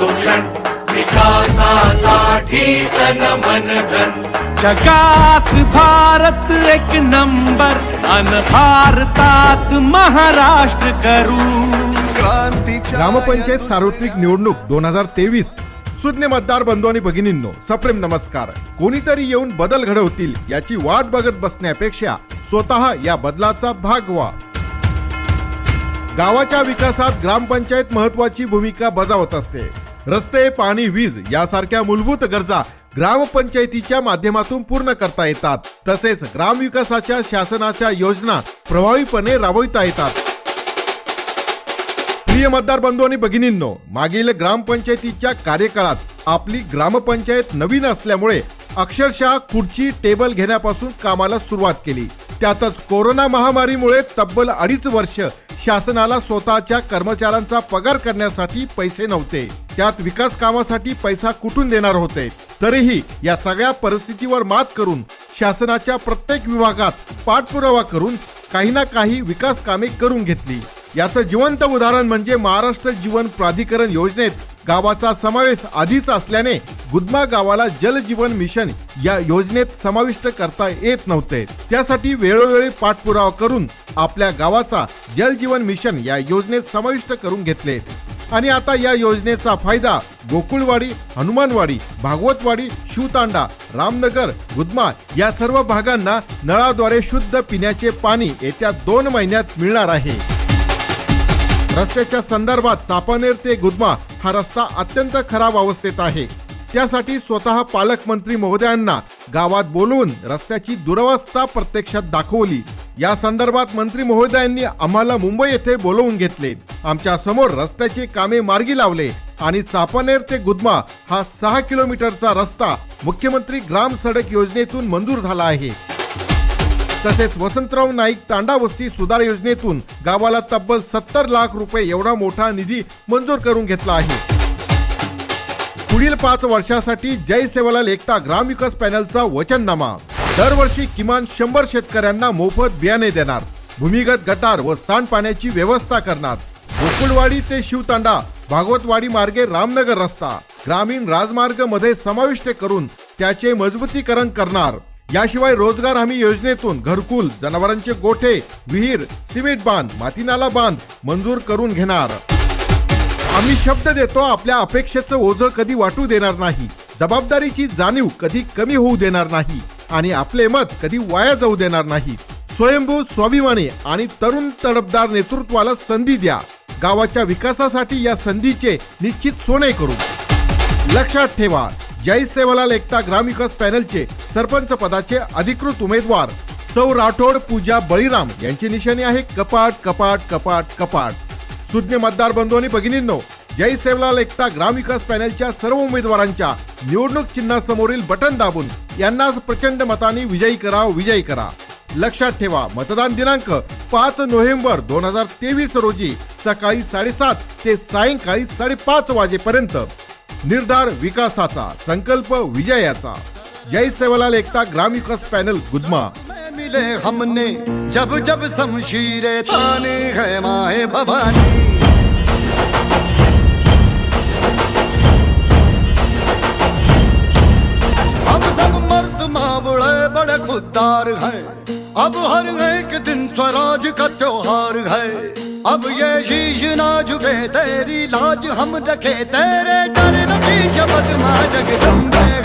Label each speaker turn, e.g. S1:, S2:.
S1: तो क्षण विकासासाठी तन मन धन.
S2: जगात भारत एक नंबर अन भारतात महाराष्ट्र करू.
S3: ग्रामपंचायत सार्वत्रिक निवडणूक दोन हजार तेवीस. सुज्ञ मतदार बंधू आणि भगिनींनो सप्रेम नमस्कार. कोणीतरी येऊन बदल घडवतील याची वाट बघत बसण्यापेक्षा स्वतः या बदलाचा भाग व्हा. गावाच्या विकासात ग्रामपंचायत महत्वाची भूमिका बजावत असते. रस्ते पाणी वीज यासारख्या मूलभूत गरजा ग्रामपंचायतीच्या माध्यमातून पूर्ण करता येतात. तसेच ग्रामविकासाच्या शासनाच्या योजना प्रभावीपणे राबविता येतात. प्रिय मतदार बंधू आणि भगिनींनो मागील ग्रामपंचायतीच्या कार्यकाळात आपली ग्रामपंचायत नवीन असल्यामुळे अक्षरशः खुर्ची टेबल घेण्यापासून कामाला सुरुवात केली. त्यातच कोरोना महामारीमुळे तब्बल अडीच वर्ष शासनाला स्वतःच्या कर्मचाऱ्यांचा पगार करण्यासाठी पैसे नव्हते. त्यात विकास कामासाठी पैसा कुठून देणार होते? तरीही या सगळ्या परिस्थितीवर मात करून शासनाच्या प्रत्येक विभागात पाठपुरावा करून काही ना काही विकास कामे करून घेतली. याचं जिवंत उदाहरण म्हणजे महाराष्ट्र जीवन प्राधिकरण योजनेत गावाचा समावेश आधीच असल्याने गुदमा गावाला जल जीवन मिशन या योजनेत समाविष्ट करता येत नव्हते. त्यासाठी वेळोवेळी पाठपुरावा करून आपल्या गावाचा जल जीवन मिशन या योजनेत समाविष्ट करून घेतले. आणि आता या योजनेचा फायदा गोकुळवाडी हनुमानवाडी भागवतवाडी शिवतांडा रामनगर गुदमा या सर्व भागांना नळाद्वारे शुद्ध पिण्याचे पाणी येत्या दोन महिन्यात मिळणार आहे. रस्त्याच्या संदर्भात चापानेर ते गुदमा हा रस्ता अत्यंत खराब अवस्थेत आहे. त्यासाठी स्वतः पालकमंत्री महोदयांना गावात बोलवून रस्त्याची दुरवस्था प्रत्यक्षात दाखवली. या संदर्भात मंत्री महोदयांनी आम्हाला मुंबई येथे बोलवून घेतले. आमच्यासमोर रस्त्याचे कामे मार्गी लावले आणि चापानेर ते गुदमा हा सहा किलोमीटरचा रस्ता मुख्यमंत्री ग्राम सडक योजनेतून मंजूर झाला आहे. तसेच वसंतराव नाईक तांडा वस्ती सुधार योजनेतून गावाला तब्बल सत्तर लाख रुपये एवढा मोठा निधी मंजूर करून घेतला आहे. पुढील पाच वर्षासाठी जय सेवालाल एकता ग्रामविकास पॅनलचा वचननामा. दरवर्षी किमान शंभर शेतकऱ्यांना मोफत बियाणे देणार. भूमिगत गटार व सांडपाण्याची व्यवस्था करणार. गोकुळवाडी ते शिवतांडा भागवतवाडी मार्गे रामनगर रस्ता. ग्रामीण राजमार्गमध्ये समाविष्ट करून त्याचे मजबूतीकरण करणार. याशिवाय रोजगार हमी योजनेतून घरकुल जनावरांचे गोठे विहीर सिमेंट बांध मातीनाला बांध मंजूर करून घेणार. आम्ही शब्द देतो आपल्या अपेक्षेचं ओझं कधी वाटू देणार नाही. जबाबदारीची जाणीव कधी कमी होऊ देणार नाही. आणि आपले मत कधी वाया जाऊ देणार नाही. स्वयंभू स्वाभिमानी आणि तरुण तडपदार नेतृत्वाला संधी द्या. गावाच्या विकासासाठी या संधीचे निश्चित सोने करू. लक्षात ठेवा जय सेवालाल एकता ग्रामविकास पॅनलचे सरपंच पदाचे अधिकृत उमेदवार सौ राठोड पूजा बळीराम यांची निशाणी आहे कपाट कपाट कपाट कपाट. सुज्ञ मतदार बंधू आणि भगिनींनो जय सेवलाल एकता ग्रामविकास पॅनलच्या सर्व उमेदवारांच्या निवडणूक चिन्हासमोरील बटन दाबून यांना प्रचंड मताने विजयी करा विजयी करा. लक्षात ठेवा मतदान दिनांक पाच नोव्हेंबर दोन हजार तेवीस रोजी सकाळी साडेसात ते सायंकाळी साडेपाच वाजेपर्यंत निर्धार विकासाचा संकल्प विजयाचा. जय सेवालाल एकता ग्रामविकास पॅनल गुदमा.
S4: मिले हमने जब जब समशीरे ताने है माहे भवानी। हम सब मर्द मावड़े बड़े खुददार अब हर एक दिन स्वराज का त्योहार है। अब ये शीश ना झुके तेरी लाज हम रखे तेरे चरण की शपथ माँ जगदम्बे।